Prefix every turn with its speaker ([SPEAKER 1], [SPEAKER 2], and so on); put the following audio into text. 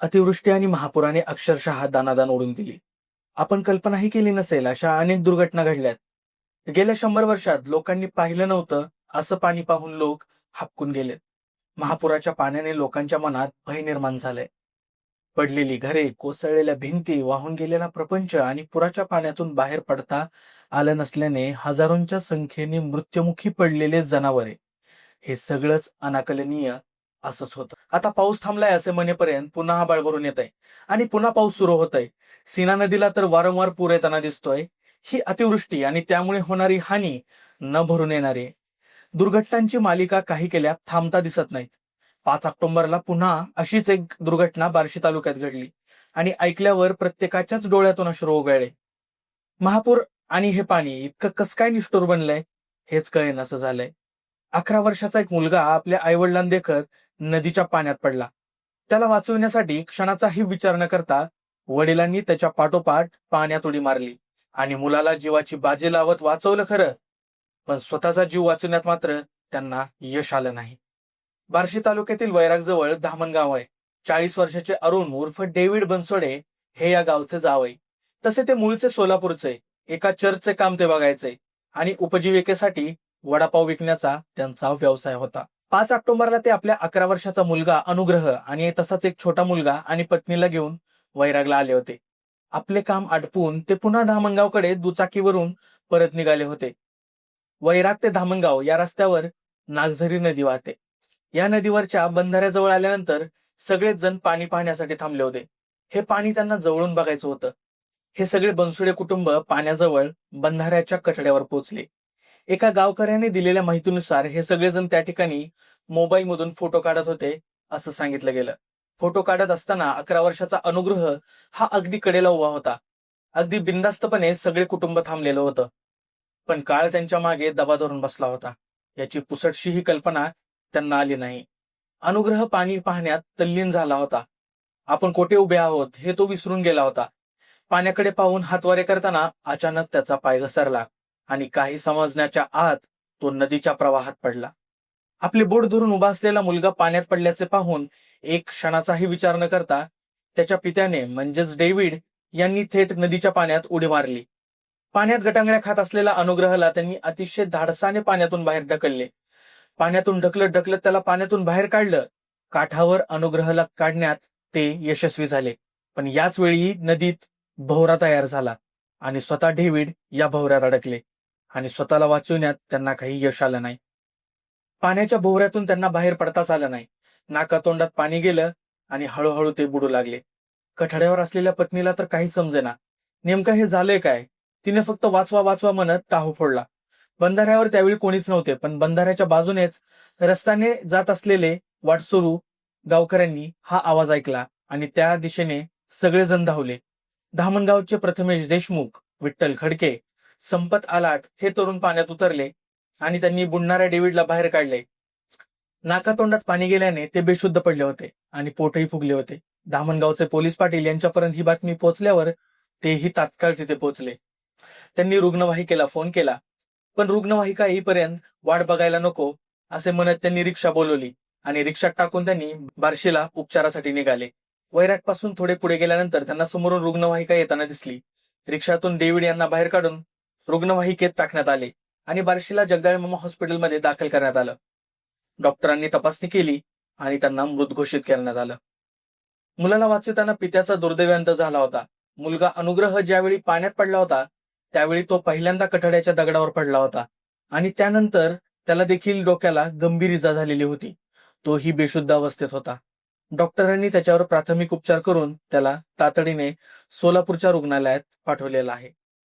[SPEAKER 1] अतिवृष्टी आणि महापुराने अक्षरशः दानादान ओढून दिली. आपण कल्पनाही केली नसेल अशा अनेक दुर्घटना घडल्यात. गेल्या शंभर वर्षात लोकांनी पाहिलं नव्हतं असं पाणी पाहून लोक हापकून गेलेत. महापुराच्या पाण्याने लोकांच्या मनात भय निर्माण झालंय. पडलेली घरे कोसळलेल्या भिंती वाहून गेलेला प्रपंच आणि पुराच्या पाण्यातून बाहेर पडता आलं नसल्याने हजारोंच्या संख्येने मृत्युमुखी पडलेले जनावरे. हे सगळंच अनाकलनीय असंच होतं. आता पाऊस थांबलाय असे म्हणेपर्यंत पुन्हा हा भरून येत आहे आणि पुन्हा पाऊस सुरू होत आहे सीना नदीला तर वारंवार पूर येताना दिसतोय. ही अतिवृष्टी आणि त्यामुळे होणारी हानी न भरून येणारी. दुर्घटनांची मालिका काही केल्या थांबता दिसत नाहीत. पाच ऑक्टोबरला पुन्हा अशीच एक दुर्घटना बार्शी तालुक्यात घडली. आणि ऐकल्यावर प्रत्येकाच्याच डोळ्यातून अश्रू उगळले. महापूर आणि हे पाणी इतकं कसं काय निष्ठुर बनलंय हेच कळेन असं झालंय. अकरा वर्षाचा एक मुलगा आपल्या आईवडिलांदेखत नदीच्या पाण्यात पडला. त्याला वाचवण्यासाठी क्षणाचाही विचार न करता वडिलांनी त्याच्या पाठोपाठ पाण्यात उडी मारली आणि मुलाला जीवाची बाजी लावत वाचवलं खरं. पण स्वतःचा जीव वाचवण्यात मात्र त्यांना यश आलं नाही. बार्शी तालुक्यातील वैरागजवळ धामणगाव आहे. चाळीस वर्षाचे अरुण उर्फ डेव्हिड बनसोडे हे या गावचे जाव आहे. तसे ते मूळचे सोलापूरचे एका चर्चचे काम ते बघायचे आणि उपजीविकेसाठी वडापाव विकण्याचा त्यांचा व्यवसाय होता. पाच ऑक्टोबरला ते आपल्या अकरा वर्षाचा मुलगा अनुग्रह आणि तसाच एक छोटा मुलगा आणि पत्नीला घेऊन वैरागला आले होते. आपले काम आटपून ते पुन्हा धामणगावकडे दुचाकीवरून परत निघाले होते. वैराग ते धामणगाव या रस्त्यावर नागझरी नदी वाहते. या नदीवरच्या बंधाऱ्याजवळ आल्यानंतर सगळेच जण पाणी पाहण्यासाठी थांबले होते. हे पाणी त्यांना जवळून बघायचं होतं. हे सगळे बनसुडे कुटुंब पाण्याजवळ बंधाऱ्याच्या कठड्यावर पोहोचले एका गावकऱ्याने दिलेल्या माहितीनुसार हे सगळेजण त्या ठिकाणी मोबाईल मधून फोटो काढत होते असं सांगितलं गेलं. फोटो काढत असताना अकरा वर्षाचा अनुग्रह हा अगदी कडेला उभा होता. अगदी बिंदास्तपणे सगळे कुटुंब थांबलेलं होतं. पण काळ त्यांच्या मागे दबा धरून बसला होता. याची पुसटशी ही कल्पना त्यांना आली नाही. अनुग्रह पाणी पाहण्यात तल्लीन झाला होता. आपण कोठे उभे आहोत हे तो विसरून गेला होता. पाण्याकडे पाहून हातवारे करताना अचानक त्याचा पाय घसरला. आणि काही समजण्याच्या आत तो नदीच्या प्रवाहात पडला. आपले बोट धरून उभा असलेला मुलगा पाण्यात पडल्याचे पाहून एक क्षणाचाही विचार न करता त्याच्या पित्याने म्हणजेच डेव्हिड यांनी थेट नदीच्या पाण्यात उडी मारली. पाण्यात गटांगळ्या खात असलेला अनुग्रहला त्यांनी अतिशय धाडसाने पाण्यातून बाहेर ढकलले. पाण्यातून ढकलत ढकलत त्याला पाण्यातून बाहेर काढलं. काठावर अनुग्रहाला काढण्यात ते यशस्वी झाले. पण याच वेळी नदीत भोवरा तयार झाला आणि स्वतः डेव्हिड या भोवऱ्यात अडकले. आणि स्वतःला वाचवण्यात त्यांना काही यश आलं नाही. पाण्याच्या भोवऱ्यातून त्यांना बाहेर पडताच आलं नाही. नाकातोंडात पाणी गेलं आणि हळूहळू ते बुडू लागले. कठड्यावर असलेल्या पत्नीला तर काही समजेना. नेमकं हे झालंय काय? तिने फक्त वाचवा वाचवा म्हणत टाहू फोडला. बंधाऱ्यावर त्यावेळी कोणीच नव्हते पण बंधाऱ्याच्या बाजूनेच रस्त्याने जात असलेले वाटसुरू गावकऱ्यांनी हा आवाज ऐकला आणि त्या दिशेने सगळेजण धावले. धामणगावचे प्रथमेश देशमुख विठ्ठल खडके संपत आलाट हे तरुण पाण्यात उतरले आणि त्यांनी बुडणाऱ्या डेव्हिडला बाहेर काढले. नाकातोंडात पाणी गेल्याने ते बेशुद्ध पडले होते आणि पोटही फुगले होते. धामणगावचे पोलीस पाटील यांच्यापर्यंत ही बातमी पोहोचल्यावर तेही तात्काळ तिथे पोहोचले. त्यांनी रुग्णवाहिकेला फोन केला पण रुग्णवाहिका येईपर्यंत वाट बघायला नको असे म्हणत त्यांनी रिक्षा बोलवली आणि रिक्षात टाकून त्यांनी बार्शीला उपचारासाठी निघाले. वैराटपासून थोडे पुढे गेल्यानंतर त्यांना समोरून रुग्णवाहिका येताना दिसली. रिक्षातून डेव्हिड यांना बाहेर काढून रुग्णवाहिकेत टाकण्यात आले आणि बार्शीला जगदाळमा हॉस्पिटलमध्ये दाखल करण्यात आलं. डॉक्टरांनी तपासणी केली आणि त्यांना मृत घोषित करण्यात आलं. मुलाला वाचवताना पित्याचा दुर्दैवांत झाला होता. मुलगा अनुग्रह ज्यावेळी पाण्यात पडला होता त्यावेळी तो पहिल्यांदा कठड्याच्या दगडावर पडला होता आणि त्यानंतर त्याला देखील डोक्याला गंभीर इजा झालेली होती. तोही बेशुद्ध अवस्थेत होता. डॉक्टरांनी त्याच्यावर प्राथमिक उपचार करून त्याला तातडीने सोलापूरच्या रुग्णालयात पाठवलेला आहे.